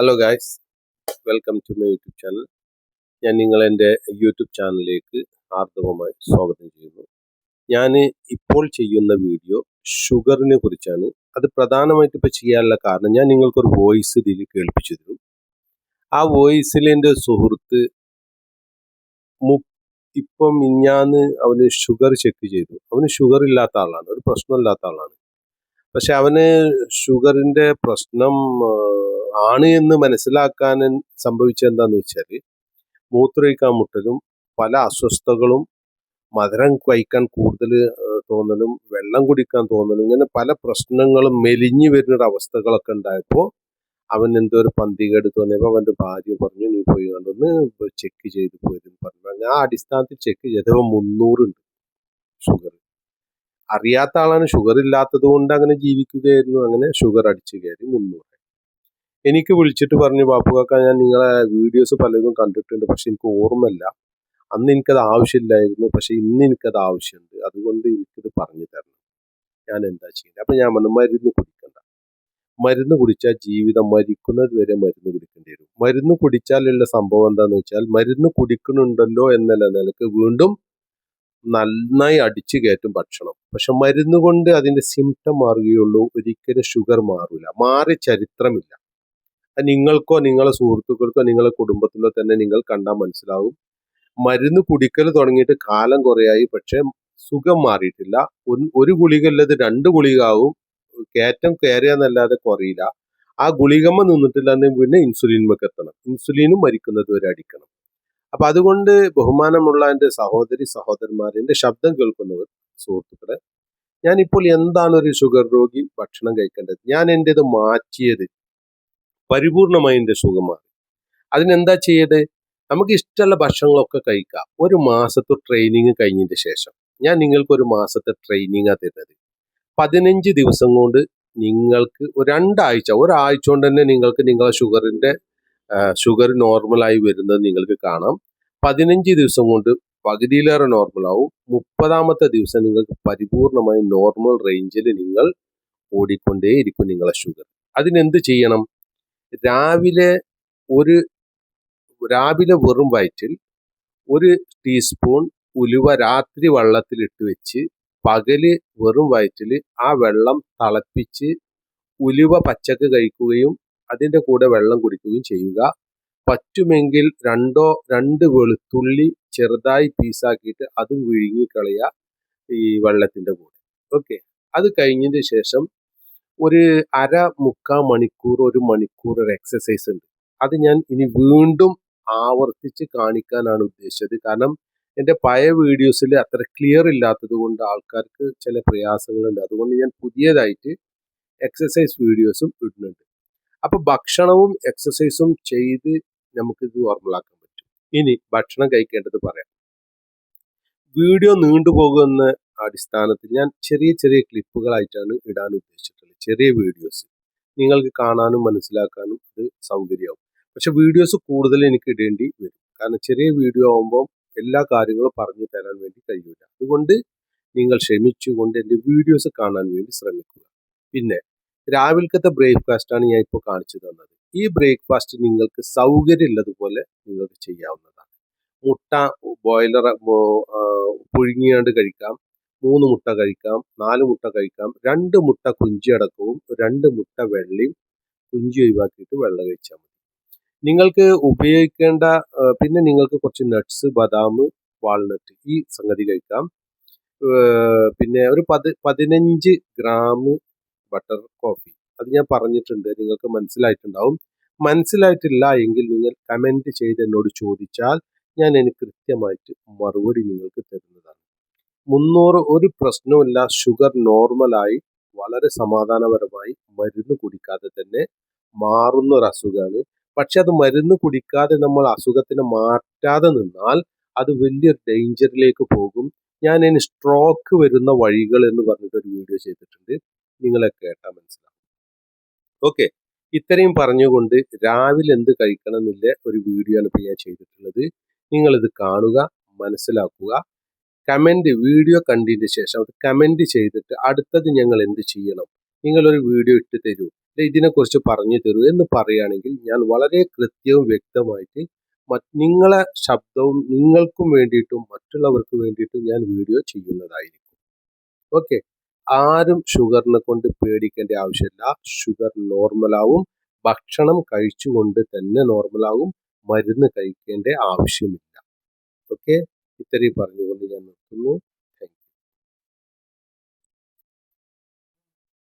Hello guys welcome to my YouTube channel ഞാൻ നിങ്ങളെന്റെ YouTube ചാനലിലേക്ക് ആർദ്രവമായി സ്വാഗതം ചെയ്യുന്നു. ഞാൻ ഇപ്പോൾ ചെയ്യുന്ന വീഡിയോ ഷുഗറിനെ കുറിച്ചാണ്. അത് പ്രധാനമായിട്ട് ഇപ്പോൾ ചെയ്യാനുള്ള കാരണം ഞാൻ നിങ്ങൾക്കൊരു വോയിസ് ഇതിൽ കേൾപ്പിച്ചു തരും ആ വോയിസിൽ എന്റെ സുഹൃത്ത് മു ഇപ്പം മിഞ്ഞാന്ന് അവന് ഷുഗർ ചെക്ക് ചെയ്തു. അവന് ഷുഗർ ഇല്ലാത്ത ആളാണ്. ഒരു പ്രശ്നമില്ലാത്ത ആളാണ്. പക്ഷെ അവന് ഷുഗറിന്റെ പ്രശ്നം ആണ് എന്ന് മനസ്സിലാക്കാൻ സംഭവിച്ചത് എന്താന്ന് വെച്ചാൽ മൂത്രമൊഴിക്കാൻ മുട്ടലും പല അസ്വസ്ഥതകളും മധുരം കഴിക്കാൻ കൂടുതൽ തോന്നലും വെള്ളം കുടിക്കാൻ തോന്നലും ഇങ്ങനെ പല പ്രശ്നങ്ങളും മെലിഞ്ഞു വരുന്ന അവസ്ഥകളൊക്കെ ഉണ്ടായപ്പോൾ അവൻ എന്തോ ഒരു പന്തികേട് തോന്നിയപ്പോൾ അവന്റെ ഭാര്യ പറഞ്ഞു നീ പോയി കണ്ടൊന്ന് ചെക്ക് ചെയ്ത് പോയിരുന്നു പറഞ്ഞു. അങ്ങനെ ആ അടിസ്ഥാനത്തിൽ ചെക്ക് ചെയ്തപ്പോൾ മുന്നൂറുണ്ട് ഷുഗർ അറിയാത്ത ആളാണ് ഷുഗർ ഇല്ലാത്തത് കൊണ്ട് അങ്ങനെ ജീവിക്കുകയായിരുന്നു അങ്ങനെ ഷുഗർ അടിച്ചു കയറി മുന്നൂറ്. എനിക്ക് വിളിച്ചിട്ട് പറഞ്ഞു ബാപ്പുകാക്ക ഞാൻ നിങ്ങളെ വീഡിയോസ് പലതും കണ്ടിട്ടുണ്ട് പക്ഷെ എനിക്ക് ഓർമ്മയില്ല. അന്ന് എനിക്കത് ആവശ്യമില്ലായിരുന്നു പക്ഷെ ഇന്ന് എനിക്കത് ആവശ്യമുണ്ട്. അതുകൊണ്ട് എനിക്കിത് പറഞ്ഞു തരണം. ഞാൻ എന്താ ചെയ്യുന്നത് അപ്പം ഞാൻ പറഞ്ഞു മരുന്ന് കുടിക്കണ്ട. മരുന്ന് കുടിച്ചാൽ ജീവിതം മരിക്കുന്നത് വരെ മരുന്ന് കുടിക്കേണ്ടി വരും. മരുന്ന് കുടിച്ചാലുള്ള സംഭവം എന്താന്ന് വെച്ചാൽ മരുന്ന് കുടിക്കുന്നുണ്ടല്ലോ എന്നല്ല നിലയ്ക്ക് വീണ്ടും നന്നായി അടിച്ചു കയറ്റും ഭക്ഷണം. പക്ഷെ മരുന്ന് കൊണ്ട് അതിന്റെ സിംറ്റം മാറുകയുള്ളൂ. ഒരിക്കലും ഷുഗർ മാറില്ല മാറി ചരിത്രമില്ല. നിങ്ങൾക്കോ നിങ്ങളെ സുഹൃത്തുക്കൾക്കോ നിങ്ങളെ കുടുംബത്തിലോ തന്നെ നിങ്ങൾ കണ്ടാൽ മനസ്സിലാവും മരുന്ന് കുടിക്കൽ തുടങ്ങിയിട്ട് കാലം കുറയായി. പക്ഷെ സുഖം മാറിയിട്ടില്ല. ഒരു- ഗുളിക ഉള്ളത് രണ്ട് ഗുളിക ആവും കയറ്റം കയറിയെന്നല്ലാതെ കുറയില്ല. ആ ഗുളികമ്മ നിന്നിട്ടില്ല എന്ന് പിന്നെ ഇൻസുലിനുമൊക്കെ എത്തണം. ഇൻസുലിനും മരിക്കുന്നത് വരെ അടിക്കണം. അപ്പൊ അതുകൊണ്ട് ബഹുമാനമുള്ള എന്റെ സഹോദരി സഹോദരന്മാർ എന്റെ ശബ്ദം കേൾക്കുന്നവർ സുഹൃത്തുക്കളെ ഞാനിപ്പോൾ എന്താണ് ഒരു ഷുഗർ രോഗി ഭക്ഷണം കഴിക്കേണ്ടത്? ഞാൻ എന്റെത് മാറ്റിയത് പരിപൂർണമായി എന്റെ സുഖം മാറി. അതിനെന്താ ചെയ്യത് നമുക്ക് ഇഷ്ടമുള്ള ഭക്ഷണങ്ങളൊക്കെ കഴിക്കാം. ഒരു മാസത്തെ ട്രെയിനിങ് കഴിഞ്ഞതിന് ശേഷം. ഞാൻ നിങ്ങൾക്ക് ഒരു മാസത്തെ ട്രെയിനിങ് തരുന്നത്. പതിനഞ്ച് ദിവസം കൊണ്ട് നിങ്ങൾക്ക് രണ്ടാഴ്ച ഒരാഴ്ച കൊണ്ട് തന്നെ നിങ്ങൾക്ക് നിങ്ങളെ ഷുഗറിന്റെ ഷുഗർ നോർമലായി വരുന്നത് നിങ്ങൾക്ക് കാണാം. പതിനഞ്ച് ദിവസം കൊണ്ട് പകുതിയിലേറെ നോർമലാവും മുപ്പതാമത്തെ ദിവസം നിങ്ങൾക്ക് പരിപൂർണമായി നോർമൽ റേഞ്ചിൽ നിങ്ങൾ ഓടിക്കൊണ്ടേയിരിക്കും നിങ്ങളെ ഷുഗർ അതിനെന്ത് ചെയ്യണം? രാവിലെ ഒരു രാവിലെ വെറും വയറ്റിൽ ഒരു ടീസ്പൂൺ ഉലുവ രാത്രി വെള്ളത്തിലിട്ട് വെച്ച് പകൽ വെറും വയറ്റിൽ ആ വെള്ളം തിളപ്പിച്ച് ഉലുവ പച്ചക്ക് കഴിക്കുകയും അതിന്റെ കൂടെ വെള്ളം കുടിക്കുകയും ചെയ്യുക. പറ്റുമെങ്കിൽ രണ്ടോ രണ്ട് വെളുത്തുള്ളി ചെറുതായി പീസാക്കിയിട്ട് അതും വിഴുങ്ങിക്കളയുക ഈ വെള്ളത്തിന്റെ കൂടെ. ഓക്കെ. അത് കഴിഞ്ഞതിന് ശേഷം ഒരു അര മുക്കാ മണിക്കൂർ ഒരു മണിക്കൂർ ഒരു എക്സസൈസ് ഉണ്ട്. അത് ഞാൻ ഇനി വീണ്ടും ആവർത്തിച്ച് കാണിക്കാനാണ് ഉദ്ദേശിച്ചത്. കാരണം എന്റെ പഴയ വീഡിയോസിൽ അത്ര ക്ലിയർ ഇല്ലാത്തത് കൊണ്ട് ആൾക്കാർക്ക് ചില പ്രയാസങ്ങളുണ്ട്. അതുകൊണ്ട് ഞാൻ പുതിയതായിട്ട് എക്സസൈസ് വീഡിയോസും ഇടുന്നുണ്ട്. അപ്പൊ ഭക്ഷണവും എക്സസൈസും ചെയ്ത് നമുക്കിത് ഓർമ്മലാക്കാൻ പറ്റും. ഇനി ഭക്ഷണം കഴിക്കേണ്ടത് പറയാം. വീഡിയോ നീണ്ടുപോകുമെന്ന അടിസ്ഥാനത്തിൽ ഞാൻ ചെറിയ ചെറിയ ക്ലിപ്പുകളായിട്ടാണ് ഇടാൻ ഉദ്ദേശിച്ചിട്ടുള്ളത്. ചെറിയ വീഡിയോസ്. നിങ്ങൾക്ക് കാണാനും മനസ്സിലാക്കാനും അത് സൗകര്യമാവും. പക്ഷെ വീഡിയോസ് കൂടുതൽ എനിക്ക് ഇടേണ്ടി വരും. കാരണം ചെറിയ വീഡിയോ ആകുമ്പോൾ എല്ലാ കാര്യങ്ങളും പറഞ്ഞു തരാൻ വേണ്ടി കഴിയില്ല അതുകൊണ്ട് നിങ്ങൾ ക്ഷമിച്ചുകൊണ്ട് എന്റെ വീഡിയോസ് കാണാൻ വേണ്ടി ശ്രമിക്കുക. പിന്നെ രാവിലത്തെ ബ്രേക്ക്ഫാസ്റ്റാണ് ഞാൻ ഇപ്പോൾ കാണിച്ചു തന്നത്. ഈ ബ്രേക്ക്ഫാസ്റ്റ് നിങ്ങൾക്ക് സൗകര്യമുള്ളതുപോലെ നിങ്ങൾക്ക് ചെയ്യാവുന്നതാണ്. മുട്ട ബോയിലർ പുഴുങ്ങിയാണ്ട് കഴിക്കാം. മൂന്ന് മുട്ട കഴിക്കാം നാല് മുട്ട കഴിക്കാം രണ്ട് മുട്ട കുഞ്ചി അടക്കവും രണ്ട് മുട്ട വെള്ളയും കുഞ്ചി ഒഴിവാക്കിയിട്ട് വെള്ളം കഴിച്ചാൽ മതി. നിങ്ങൾക്ക് ഉപയോഗിക്കേണ്ട പിന്നെ നിങ്ങൾക്ക് കുറച്ച് നട്ട്സ് ബദാം വാൾനട്ട് ഈ സംഗതി കഴിക്കാം. പിന്നെ ഒരു പതി പതിനഞ്ച് ഗ്രാം ബട്ടർ കോഫി അത് ഞാൻ പറഞ്ഞിട്ടുണ്ട് നിങ്ങൾക്ക് മനസ്സിലായിട്ടുണ്ടാവും. മനസ്സിലായിട്ടില്ല എങ്കിൽ നിങ്ങൾ കമന്റ് ചെയ്ത് എന്നോട് ചോദിച്ചാൽ ഞാൻ എനിക്ക് കൃത്യമായിട്ട് മറുപടി നിങ്ങൾക്ക് തരുന്നതാണ്. മുന്നൂറ് ഒരു പ്രശ്നവുമില്ല. ഷുഗർ നോർമലായി വളരെ സമാധാനപരമായി മരുന്ന് കുടിക്കാതെ തന്നെ മാറുന്ന ഒരു അസുഖമാണ്. പക്ഷെ അത് മരുന്ന് കുടിക്കാതെ നമ്മൾ അസുഖത്തിനെ മാറ്റാതെ നിന്നാൽ അത് വലിയൊരു ഡേഞ്ചറിലേക്ക് പോകും. ഞാൻ ഇനി സ്ട്രോക്ക് വരുന്ന വഴികൾ എന്ന് പറഞ്ഞിട്ട് ഒരു വീഡിയോ ചെയ്തിട്ടുണ്ട്. നിങ്ങളെ കേട്ടാൽ മനസ്സിലാവും. ഓക്കെ. ഇത്രയും പറഞ്ഞുകൊണ്ട് രാവിലെ എന്ത് കഴിക്കണം എന്നില്ല ഒരു വീഡിയോ ആണ് ഇപ്പോൾ ഞാൻ ചെയ്തിട്ടുള്ളത്. നിങ്ങളിത് കാണുക മനസ്സിലാക്കുക. കമന്റ് വീഡിയോ കണ്ടതിന് ശേഷം അത് കമന്റ് ചെയ്തിട്ട് അടുത്തത് ഞങ്ങൾ എന്ത് ചെയ്യണം? നിങ്ങളൊരു വീഡിയോ ഇട്ട് തരൂ. ഇതിനെക്കുറിച്ച് പറഞ്ഞു തരൂ എന്ന് പറയുകയാണെങ്കിൽ ഞാൻ വളരെ കൃത്യവും വ്യക്തമായിട്ട് നിങ്ങളെ ശബ്ദവും നിങ്ങൾക്കും വേണ്ടിയിട്ടും മറ്റുള്ളവർക്ക് വേണ്ടിയിട്ടും ഞാൻ വീഡിയോ ചെയ്യുന്നതായിരിക്കും. ഓക്കെ ആരും ഷുഗറിനെ കൊണ്ട് പേടിക്കേണ്ട ആവശ്യമില്ല. ഷുഗർ നോർമലാവും ഭക്ഷണം കഴിച്ചുകൊണ്ട് തന്നെ നോർമലാവും മരുന്ന് കഴിക്കേണ്ട ആവശ്യമില്ല. ഓക്കെ ഇത്രയും പറഞ്ഞുകൊണ്ട് ഞാൻ നിർത്തുന്നു.